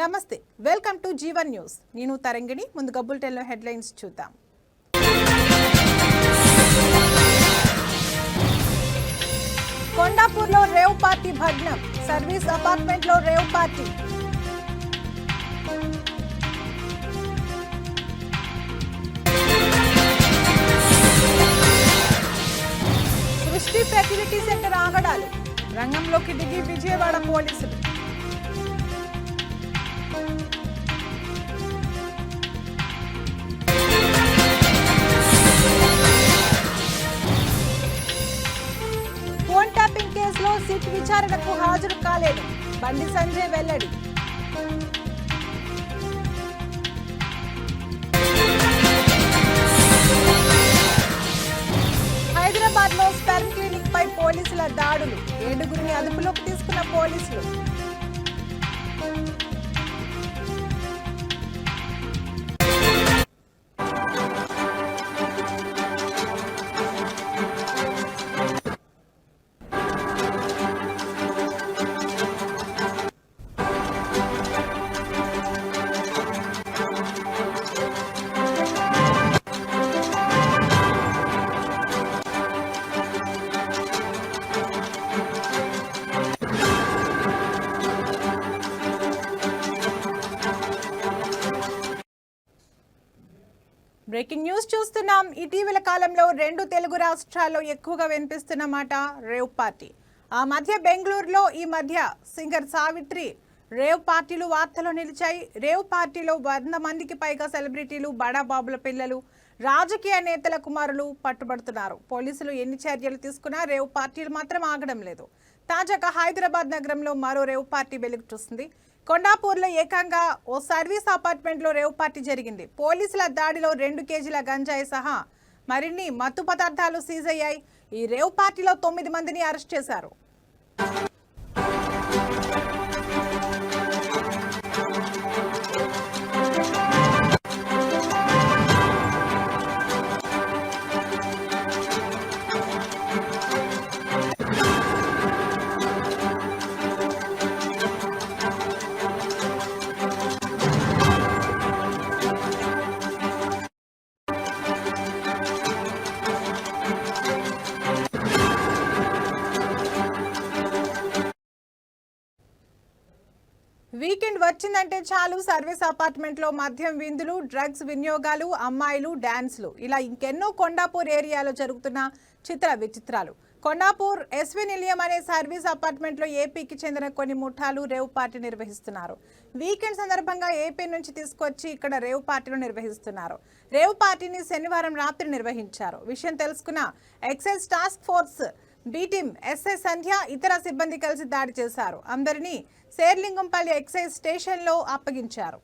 నమస్తే welcome to Jeevan news. నేను తరంగిణి ముందుగా బులెటిన్లో హెడ్లైన్స్ చూద్దాం. కొండాపూర్లో రేవ్ పార్టీ భగ్నం సర్వీస్ అపార్ట్మెంట్లో rave party. Srishti facility centre ఆగడాలు రంగంలోకి దిగి విజయవాడ పోలీసులు. విచారణకు హాజరు కాలేదు. బండి సంజయ్ వెల్లడి. హైదరాబాద్లో స్పెర్మ్ క్లినిక్ పై పోలీసుల దాడులు. ఏడుగురిని అదుపులోకి తీసుకున్న పోలీసులు. ఇటీవల కాలంలో రెండు తెలుగు రాష్ట్రాల్లో ఎక్కువగా వినిపిస్తున్న మాట రేవ్ పార్టీ. ఆ మధ్య బెంగళూరులో ఈ మధ్య సింగర్ సావిత్రి రేవ్ పార్టీలు వార్తలు నిలిచాయి. రేవ్ పార్టీలో వంద మందికి పైగా సెలబ్రిటీలు బడాబాబుల పిల్లలు రాజకీయ నేతల కుమారులు పట్టుబడుతున్నారు. పోలీసులు ఎన్ని చర్యలు తీసుకున్నా రేవ్ పార్టీలు మాత్రం ఆగడం లేదు. తాజాగా హైదరాబాద్ నగరంలో మరో రేవ్ పార్టీ వెలుగు చూస్తుంది కొండాపూర్లో ఏకంగా ఓ సర్వీస్ అపార్ట్మెంట్లో రేవ్ పార్టీ జరిగింది. పోలీసుల దాడిలో రెండు కేజీల గంజాయి సహా మరిన్ని మత్తు పదార్థాలు సీజ్ అయ్యాయి. ఈ రేవ్ పార్టీలో తొమ్మిది మందిని అరెస్ట్ చేశారు. వీకెండ్ చాలు సర్వీస్ అపార్ట్మెంట్లో మద్యం విందులు డ్రగ్స్ వినియోగాలు అమ్మాయిలు డ్యాన్స్లు ఇలా ఇంకెన్నో కొండాపూర్ ఏరియాలో జరుగుతున్న చిత్ర విచిత్రాలు. కొండాపూర్ ఎస్వి నిలయం అనే సర్వీస్ అపార్ట్మెంట్లో ఏపీకి చెందిన కొన్ని ముఠాలు రేవ్ పార్టీ నిర్వహిస్తున్నారు. వీకెండ్ సందర్భంగా ఏపీ నుంచి తీసుకొచ్చి ఇక్కడ రేవ్ పార్టీలు నిర్వహిస్తున్నారు. రేవ్ పార్టీని శనివారం రాత్రి నిర్వహించారు. విషయం తెలుసుకున్న excise task force B team SI Sandhya ఇతర సిబ్బంది కలిసి దాడి చేశారు. అందరినీ శేర్లింగంపల్లి ఎక్సైజ్ స్టేషన్లో అప్పగించారు.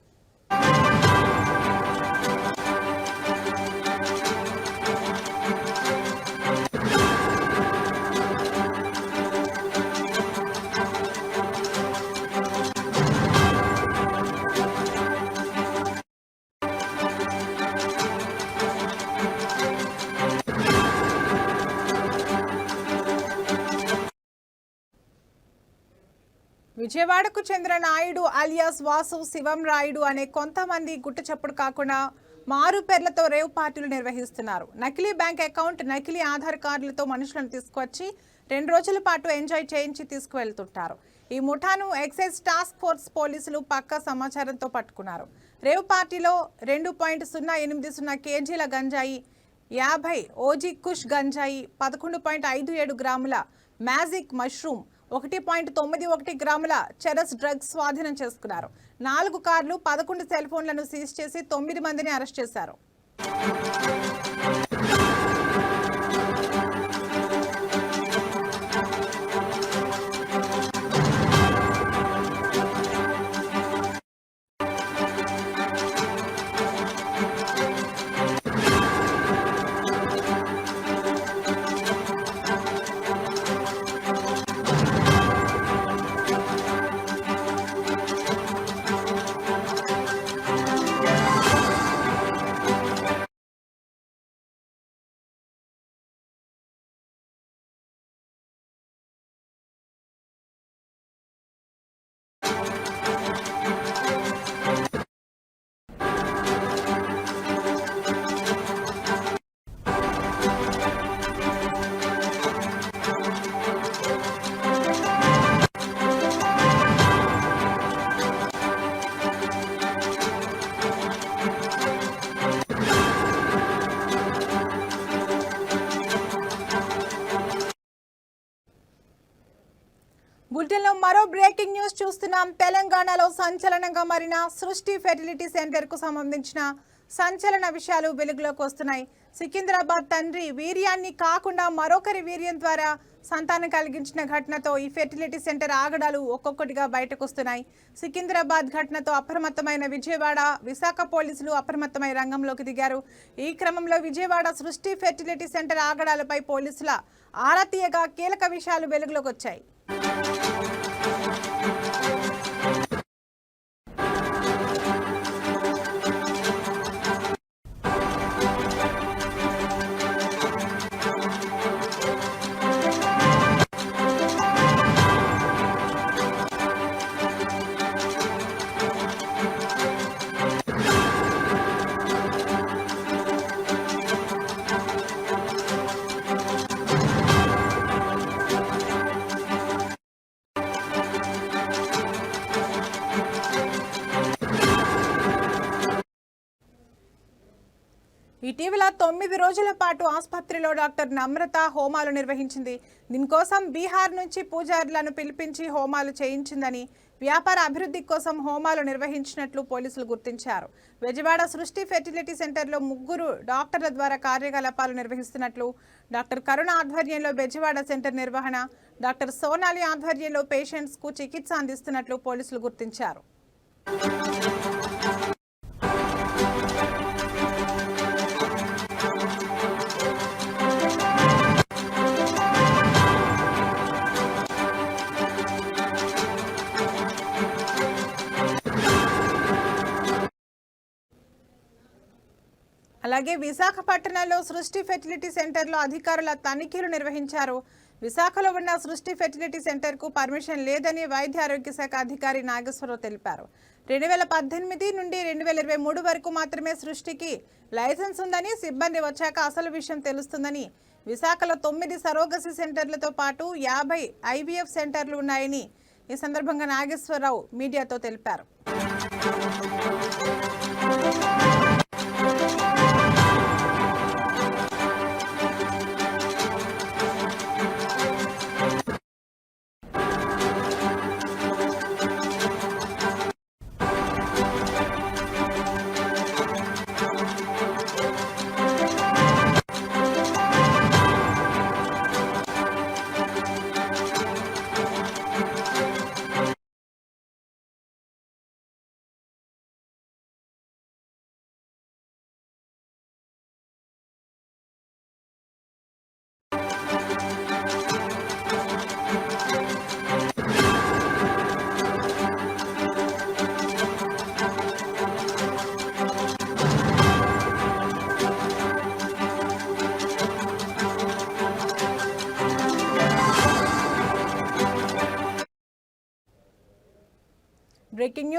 విజయవాడకు చెందిన నాయుడు అలియాస్ వాసు శివం రాయుడు అనే కొంతమంది గుట్టచప్పుడు కాకుండా మారు పేర్లతో రేవ్ పార్టీలు నిర్వహిస్తున్నారు. నకిలీ బ్యాంక్ అకౌంట్ నకిలీ ఆధార్ కార్డులతో మనుషులను తీసుకొచ్చి రెండు రోజుల పాటు ఎంజాయ్ చేయించి తీసుకువెళ్తుంటారు. ఈ ముఠాను ఎక్సైజ్ టాస్క్ ఫోర్స్ పోలీసులు పక్కా సమాచారంతో పట్టుకున్నారు. రేవ్ పార్టీలో రెండు పాయింట్ సున్నా ఎనిమిది సున్నా కేజీల గంజాయి యాభై ఓజీ కుష్ గంజాయి పదకొండు పాయింట్ ఐదు ఏడు గ్రాముల మ్యాజిక్ మష్రూమ్ ఒకటి పాయింట్ తొమ్మిది ఒకటి గ్రాముల చెరస్ డ్రగ్స్ స్వాధీనం చేసుకున్నారు. నాలుగు కార్లు పదకొండు సెల్ ఫోన్లను సీజ్ చేసి తొమ్మిది మందిని అరెస్ట్ చేశారు. బ్రేకింగ్ న్యూస్ చూస్తున్నాం. తెలంగాణలో సంచలనంగా మారిన సృష్టి ఫెర్టిలిటీ సెంటర్కు సంబంధించిన సంచలన విషయాలు వెలుగులోకి వస్తున్నాయి. సికింద్రాబాద్ తండ్రి వీర్యాన్ని కాకుండా మరొకరి వీర్యం ద్వారా సంతానం కలిగించిన ఘటనతో ఈ ఫెర్టిలిటీ సెంటర్ ఆగడాలు ఒక్కొక్కటిగా బయటకు వస్తున్నాయి. సికింద్రాబాద్ ఘటనతో అప్రమత్తమైన విజయవాడ విశాఖ పోలీసులు అప్రమత్తమై రంగంలోకి దిగారు. ఈ క్రమంలో విజయవాడ సృష్టి ఫెర్టిలిటీ సెంటర్ ఆగడాలపై పోలీసుల ఆరా తీయగా కీలక విషయాలు వెలుగులోకి వచ్చాయి. రోజుల పాటు ఆసుపత్రిలో డాక్టర్ నమ్రత హోమాలు నిర్వహించింది. దీనికోసం బీహార్ నుంచి పూజారులను పిలిపించి హోమాలు చేయించిందని వ్యాపార అభివృద్ధి కోసం హోమాలు నిర్వహించినట్లు పోలీసులు గుర్తించారు. బెజవాడ సృష్టి ఫెర్టిలిటీ సెంటర్లో ముగ్గురు డాక్టర్ల ద్వారా కార్యకలాపాలు నిర్వహిస్తున్నట్లు డాక్టర్ కరుణ ఆధ్వర్యంలో బెజవాడ సెంటర్ నిర్వహణ డాక్టర్ సోనాలి ఆధ్వర్యంలో పేషెంట్స్కు చికిత్స అందిస్తున్నట్లు పోలీసులు గుర్తించారు. అలాగే విశాఖపట్నంలో సృష్టి ఫెర్టిలిటీ సెంటర్లో అధికారుల తనిఖీలు నిర్వహించారు. విశాఖలో ఉన్న సృష్టి ఫెర్టిలిటీ సెంటర్కు పర్మిషన్ లేదని వైద్య ఆరోగ్య శాఖ అధికారి నాగేశ్వరరావు తెలిపారు. రెండు వేల పద్దెనిమిది నుండి రెండు వేల ఇరవై మూడు వరకు మాత్రమే సృష్టికి లైసెన్స్ ఉందని సిబ్బంది వచ్చాక అసలు విషయం తెలుస్తుందని విశాఖలో తొమ్మిది సరోగసి సెంటర్లతో పాటు యాభై ఐవీఎఫ్ సెంటర్లు ఉన్నాయని ఈ సందర్భంగా నాగేశ్వరరావు మీడియాతో తెలిపారు.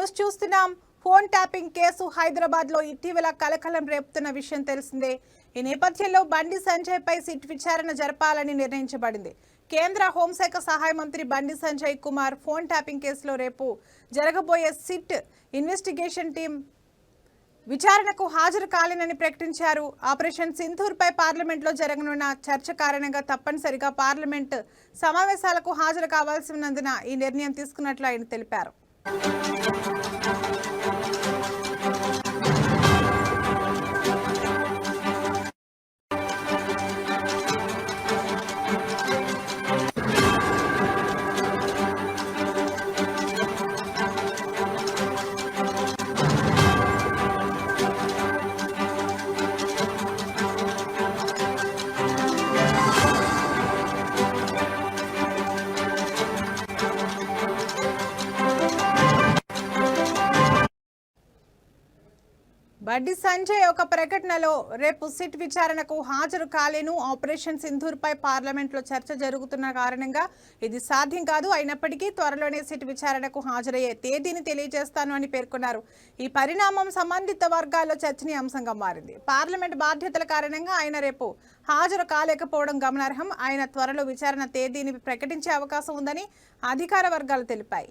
న్యూస్ చూస్తున్నాం. ఫోన్ ట్యాపింగ్ కేసు హైదరాబాద్లో ఇటీవల కలకలం రేపుతున్న విషయం తెలిసిందే. ఈ నేపథ్యంలో బండి సంజయ్ పై సిట్ విచారణ జరపాలని నిర్ణయించబడింది. కేంద్ర హోంశాఖ సహాయ మంత్రి బండి సంజయ్ కుమార్ ఫోన్ ట్యాపింగ్ కేసులో రేపు జరగబోయే సిట్ ఇన్వెస్టిగేషన్ టీం విచారణకు హాజరు కాలేనని ప్రకటించారు. ఆపరేషన్ సింధూర్ పై జరగనున్న చర్చ కారణంగా తప్పనిసరిగా పార్లమెంట్ సమావేశాలకు హాజరు కావాల్సి ఉన్నందున ఈ నిర్ణయం తీసుకున్నట్లు ఆయన తెలిపారు. Música బండి సంజయ్ ఒక ప్రకటనలో రేపు సిట్ విచారణకు హాజరు కాలేను. ఆపరేషన్ సింధూర్పై పార్లమెంట్లో చర్చ జరుగుతున్న కారణంగా ఇది సాధ్యం కాదు. అయినప్పటికీ త్వరలోనే సిట్ విచారణకు హాజరయ్యే తేదీని తెలియజేస్తాను అని పేర్కొన్నారు. ఈ పరిణామం సంబంధిత వర్గాల్లో చర్చనీయాంశంగా మారింది. పార్లమెంట్ బాధ్యతల కారణంగా ఆయన రేపు హాజరు కాలేకపోవడం గమనార్హం. ఆయన త్వరలో విచారణ తేదీని ప్రకటించే అవకాశం ఉందని అధికార వర్గాలు తెలిపాయి.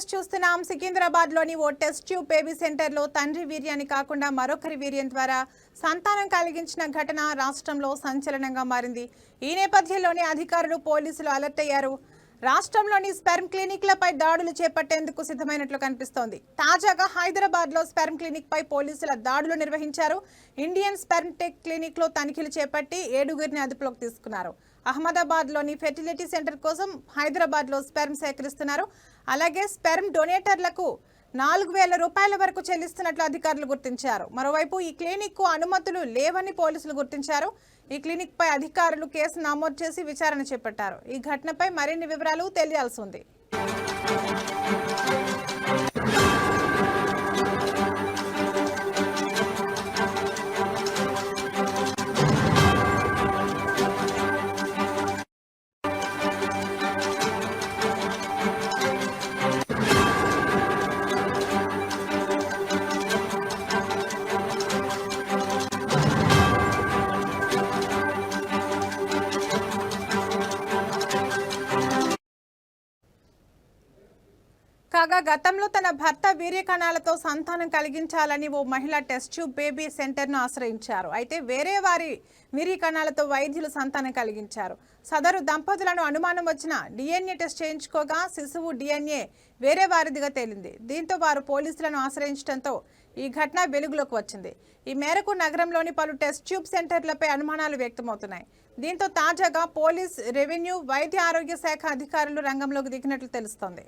న్యూస్ చూస్తున్నాం. సికింద్రాబాద్లోని ఓ టెస్ట్ ట్యూబ్ బేబీ సెంటర్లో తండ్రి వీర్యాన్ని కాకుండా మరొకరి వీర్యం ద్వారా సంతానం కలిగించిన ఘటన రాష్ట్రంలో సంచలనంగా మారింది. ఈ నేపథ్యంలోనే అధికారులు పోలీసులు అలర్ట్ అయ్యారు. రాష్ట్రంలోని స్పెర్మ్ క్లినిక్లపై దాడులు చేపట్టేందుకు సిద్ధమైనట్లు కనిపిస్తోంది. తాజాగా హైదరాబాద్లో స్పెర్మ్ క్లినిక్ పై పోలీసుల దాడులు నిర్వహించారు. ఇండియన్ స్పెర్మ్ టెక్ క్లినిక్లో తనిఖీలు చేపట్టి ఏడుగురిని అదుపులోకి తీసుకున్నారు. అహ్మదాబాద్లోని ఫెర్టిలిటీ సెంటర్ కోసం హైదరాబాద్లో స్పెర్మ్ సేకరిస్తున్నారు. అలాగే స్పెర్మ్ డొనేటర్లకు నాలుగు వేల రూపాయల వరకు చెల్లిస్తున్నట్లు అధికారులు గుర్తించారు. మరోవైపు ఈ క్లినిక్కు అనుమతులు లేవని పోలీసులు గుర్తించారు. ఈ క్లినిక్ పై అధికారులు కేసు నమోదు చేసి విచారణ చేపట్టారు. ఈ ఘటనపై మరిన్ని వివరాలు తెలియాల్సి ఉంది. తన భర్త వీర్య కణాలతో సంతానం కలిగించాలని ఓ మహిళ టెస్ట్ ట్యూబ్ బేబీ సెంటర్ను ఆశ్రయించారు. అయితే వేరే వారి వీర్య కణాలతో వైద్యులు సంతానం కలిగించారు. సదరు దంపతులను అనుమానం వచ్చిన డిఎన్ఏ టెస్ట్ చేయించుకోగా శిశువు డిఎన్ఏ వేరే వారిదిగా తేలింది. దీంతో వారు పోలీసులను ఆశ్రయించడంతో ఈ ఘటన వెలుగులోకి వచ్చింది. ఈ మేరకు నగరంలోని పలు టెస్ట్ ట్యూబ్ సెంటర్లపై అనుమానాలు వ్యక్తమవుతున్నాయి. దీంతో తాజాగా పోలీస్ రెవెన్యూ వైద్య ఆరోగ్య శాఖ అధికారులు రంగంలోకి దిగినట్లు తెలుస్తోంది.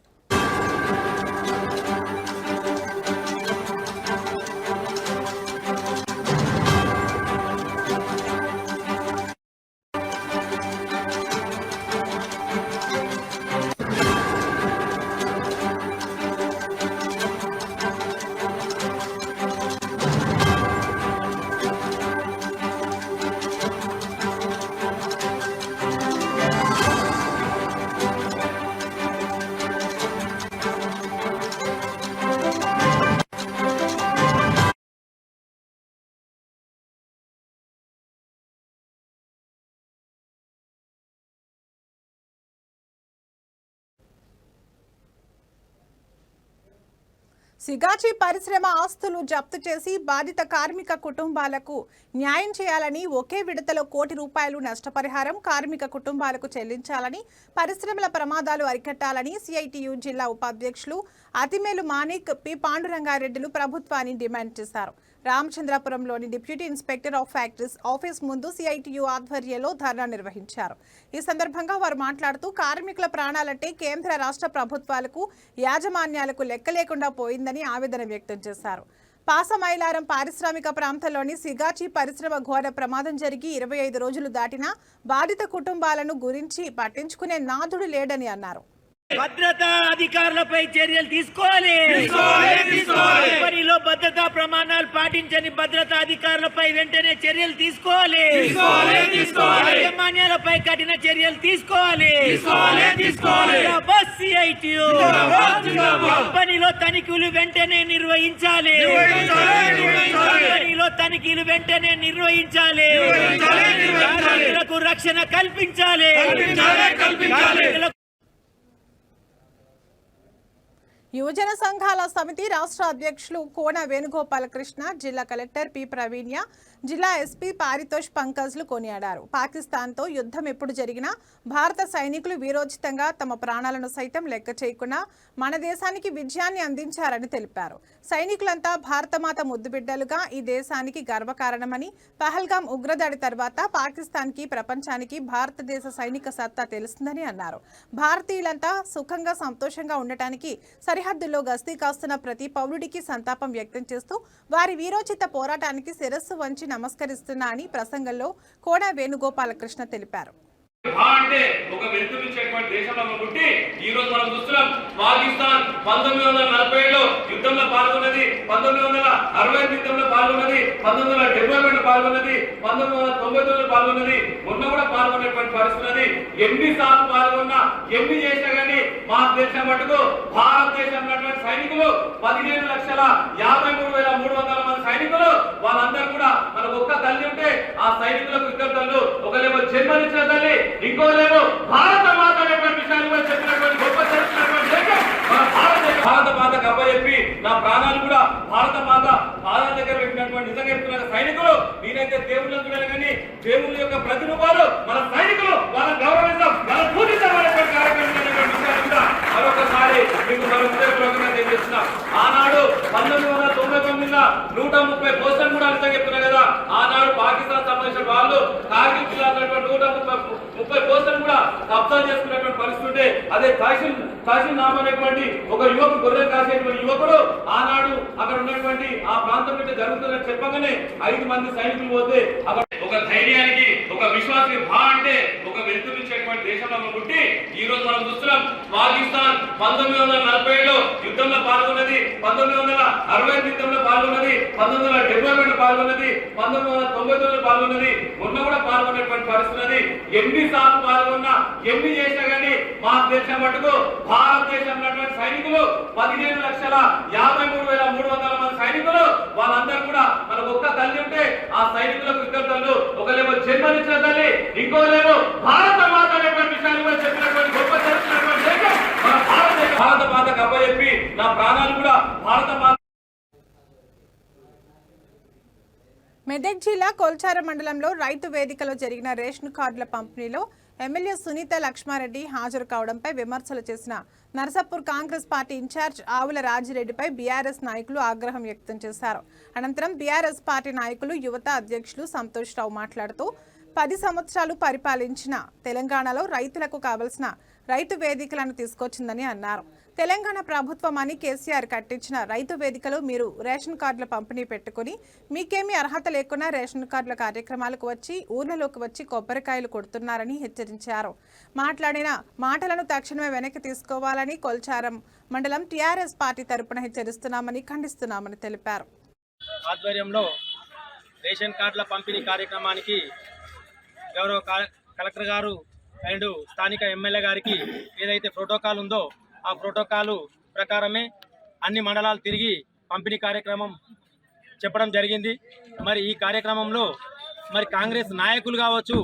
సిగాచి పరిశ్రమ ఆస్తులు జప్తు చేసి బాధిత కార్మిక కుటుంబాలకు న్యాయం చేయాలని ఒకే విడతలో కోటి రూపాయలు నష్టపరిహారం కార్మిక కుటుంబాలకు చెల్లించాలని పరిశ్రమల ప్రమాదాలు అరికట్టాలని సిఐటియు జిల్లా ఉపాధ్యక్షులు అతిమేలు మాణిక్ పి. పాండురంగారెడ్డిలు ప్రభుత్వాన్ని డిమాండ్ చేశారు. రామచంద్రాపురంలోని deputy inspector of factories office ముందు సిఐటియు ఆధ్వర్యంలో ధర్నా నిర్వహించారు. ఈ సందర్భంగా వారు మాట్లాడుతూ కార్మికుల ప్రాణాలంటే కేంద్ర రాష్ట్ర ప్రభుత్వాలకు యాజమాన్యాలకు లెక్క లేకుండా పోయిందని ఆవేదన వ్యక్తం చేశారు. పాసమైలారం పారిశ్రామిక ప్రాంతంలోని సిగాచి పరిశ్రమ ఘోర ప్రమాదం జరిగి ఇరవై ఐదు రోజులు దాటినా బాధిత కుటుంబాలను గురించి పట్టించుకునే నాథుడు లేడని అన్నారు. భద్రతా అధికారులపై చర్యలు తీసుకోవాలి. పనిలో భద్రతా ప్రమాణాలు పాటించని భద్రతా అధికారులపై వెంటనే చర్యలు తీసుకోవాలి. యాజమాన్యాలపై కఠిన చర్యలు తీసుకోవాలి. కంపెనీలో తనిఖీలు వెంటనే నిర్వహించాలి. కంపెనీలో తనిఖీలు వెంటనే నిర్వహించాలి. రక్షణ కల్పించాలి. యువజన సంఘాల సమితి రాష్ట్ర అధ్యక్షులు కోన వేణుగోపాలకృష్ణ జిల్లా కలెక్టర్ పి ప్రవీణ్య జిల్లా ఎస్పీ పారితోష్ పంకజ్లు కొనియాడారు. పాకిస్తాన్తో యుద్ధం ఎప్పుడు జరిగినా భారత సైనికులు వీరోచితంగా తమ ప్రాణాలను సైతం లెక్క చేయకుండా మన దేశానికి విజయాన్ని అందించారని తెలిపారు. సైనికులంతా భారతమాత ముద్దుబిడ్డలుగా ఈ దేశానికి గర్వకారణమని పహల్గాం ఉగ్రదాడి తర్వాత పాకిస్తాన్కి ప్రపంచానికి భారతదేశ సైనిక సత్తా తెలుస్తుందని అన్నారు. భారతీయులంతా సుఖంగా సంతోషంగా ఉండటానికి సరిహద్దుల్లో గస్తీ కాస్తున్న ప్రతి పౌరుడికి సంతాపం వ్యక్తం చేస్తూ వారి వీరోచిత పోరాటానికి శిరస్సు వంచిన నమస్కరిస్తున్నా అని ప్రసంగంలో కోడా వేణుగోపాలకృష్ణ తెలిపారు. అంటే ఒక వెలుతురిచ్చేటువంటి దేశంలో మనం పుట్టి ఈ రోజు మనం చూస్తున్నాం పాకిస్తాన్ పంతొమ్మిది వందల నలభై ఏడులో యుద్ధంలో పాల్గొన్నది పంతొమ్మిది వందల అరవై ఎనిమిది యుద్ధంలో పాల్గొన్నది పంతొమ్మిది వందల డెబ్బై రెండు పాల్గొన్నది పంతొమ్మిది వందల తొంభై తొమ్మిది పాల్గొన్నది మొన్న కూడా పాల్గొనేటువంటి పరిస్థితున్నది ఎన్ని సార్లు పాల్గొన్నా ఎన్ని చేసినా కానీ మా దేశం మటుకు భారతదేశం సైనికులు పదిహేను లక్షల యాభై మూడు వేల మూడు వందల మంది సైనికులు వాళ్ళందరూ కూడా మనకు ఒక్క తల్లి ఉంటే ఆ సైనికులకు ఇద్దరు తల్లు ఒకలేమో జన్మనిచ్చిన తల్లి ఇంకోలేమో భారత మాత విషయాలు కూడా చెప్పినటువంటి గొప్ప భారత మాత గొప్ప చెప్పి నా ప్రాణాలు కూడా భారత మాత పాదాల దగ్గర పెట్టినటువంటి నిజంగా చెప్తున్నారు. సైనికులు నేనైతే దేవుళ్ళని చూడాలి కానీ దేవుళ్ళ యొక్క ప్రతిరూపాలు మన సైనికులు వాళ్ళని గౌరవిస్తాం వాళ్ళని పూజిస్తాం అనేటువంటి కార్యక్రమం మరొకసారి మీకు మరొక చేసిన ఆనాడు పంతొమ్మిది వందల తొంభై తొమ్మిదిలో నూట ముప్పై పోస్టులు కూడా అంతా చెప్తున్నా కదా ఆనాడు పాకిస్తాన్ సంబంధించిన వాళ్ళు కార్గిల్ జిల్లా నూట ముప్పై ముప్పై పోస్టులు కూడా కబ్జా చేసుకున్నటువంటి పరిస్థితి ఉంటే అదే తహసీల్ తహసీల్ నామ అనేటువంటి ఒక యువకు గొర్రెలు కాసేటువంటి యువకుడు ఆనాడు అక్కడ ఉన్నటువంటి ఆ ప్రాంతం మీద జరుగుతుందని చెప్పగానే ఐదు మంది సైనికులు పోతే అక్కడ ఒక ధైర్యానికి ఒక విశ్వాసానికి భా అంటే దేశంలో మనం పుట్టి ఈ రోజు మనం చూస్తున్నాం పాకిస్తాన్ పంతొమ్మిది వందల నలభై ఏడులో యుద్ధంలో పాల్గొన్నది పంతొమ్మిది వందల అరవై యుద్ధంలో పాల్గొన్నది పంతొమ్మిది వందల డెబ్బై రెండు పాల్గొన్నది పంతొమ్మిది వందల తొంభై తొమ్మిది పాల్గొన్నది మొన్న కూడా పాల్గొన్నటువంటి పరిస్థితి ఎన్ని సార్లు పాల్గొన్నా ఎన్ని చేసినా కానీ మా దేశం మటుకు భారతదేశం సైనికులు పదిహేను లక్షల యాభై మూడు వేల మూడు వందల మంది సైనికులు వాళ్ళందరూ కూడా మనకు ఒక్క తల్లి ఉంటే ఆ సైనికులకు ఇద్దరు తల్లు ఒకలేమో జన్మనిచ్చిన తల్లి ఇంకోలేమో భారత మాత అనేటువంటి గొప్ప నా ప్రాణాలు కూడా భారత మాత మెదక్ జిల్లా కొల్చార మండలంలో రైతు వేదికలో జరిగిన రేషన్ కార్డుల పంపిణీలో ఎమ్మెల్యే సునీత లక్ష్మారెడ్డి హాజరు కావడంపై విమర్శలు చేసిన నర్సాపూర్ కాంగ్రెస్ పార్టీ ఇన్ఛార్జ్ ఆవుల రాజిరెడ్డిపై బీఆర్ఎస్ నాయకులు ఆగ్రహం వ్యక్తం చేశారు. అనంతరం బీఆర్ఎస్ పార్టీ నాయకులు యువత అధ్యక్షులు సంతోష్ రావు మాట్లాడుతూ పది సంవత్సరాలు పరిపాలించిన తెలంగాణలో రైతులకు కావలసిన రైతు వేదికలను తీసుకొచ్చిందని అన్నారు. తెలంగాణ ప్రభుత్వం అని కేసీఆర్ కట్టించిన రైతు వేదికలో మీరు రేషన్ కార్డుల పంపిణీ పెట్టుకుని మీకేమీ అర్హత లేకుండా రేషన్ కార్డుల కార్యక్రమాలకు వచ్చి ఊర్లలోకి వచ్చి కొబ్బరికాయలు కొడుతున్నారని హెచ్చరించారు. మాట్లాడిన మాటలను తక్షణమే వెనక్కి తీసుకోవాలని కొల్చారం మండలం టీఆర్ఎస్ పార్టీ తరపున హెచ్చరిస్తున్నామని ఖండిస్తున్నామని తెలిపారు. ఆధ్వర్యంలో రేషన్ కార్డుల పంపిణీ కార్యక్రమానికి గౌరవ కలెక్టర్ గారు అండ్ స్థానిక ఎమ్మెల్యే గారికి ఏదైతే ప్రోటోకాల్ ఉందో ఆ ప్రోటోకాల్ ప్రకారమే అన్ని మండలాలు తిరిగి పంపిణీ కార్యక్రమం చెప్పడం జరిగింది. మరి ఈ కార్యక్రమంలో మరి కాంగ్రెస్ నాయకులు కావచ్చు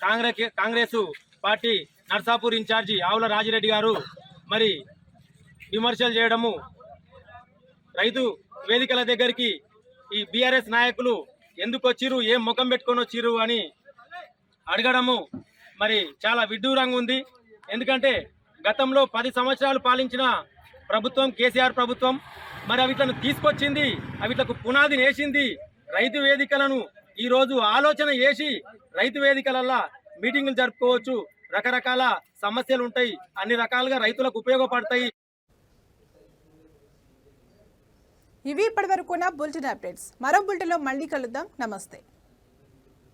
Congress Congress party Narsapur in charge Avula Rajireddy garu మరి విమర్శలు చేయడము రైతు వేదికల దగ్గరికి ఈ బీఆర్ఎస్ నాయకులు ఎందుకు వచ్చిరు ఏం ముఖం పెట్టుకొని వచ్చిరు అని అడగడము మరి చాలా విడ్డూరంగా ఉంది. ఎందుకంటే గతంలో పది సంవత్సరాలు పాలించిన ప్రభుత్వం కేసీఆర్ ప్రభుత్వం మరి అవిట్లను తీసుకొచ్చింది అవిట్లకు పునాది వేసింది. రైతు వేదికలను ఈరోజు ఆలోచన చేసి రైతు వేదికలల్లా మీటింగులు జరుపుకోవచ్చు. రకరకాల సమస్యలు ఉంటాయి. అన్ని రకాలుగా రైతులకు ఉపయోగపడతాయి. ఇవి ఇప్పటివరకున్న బులెటిన్ అప్డేట్స్. మరో బులెటిన్లో మళ్ళీ కలుద్దాం. నమస్తే.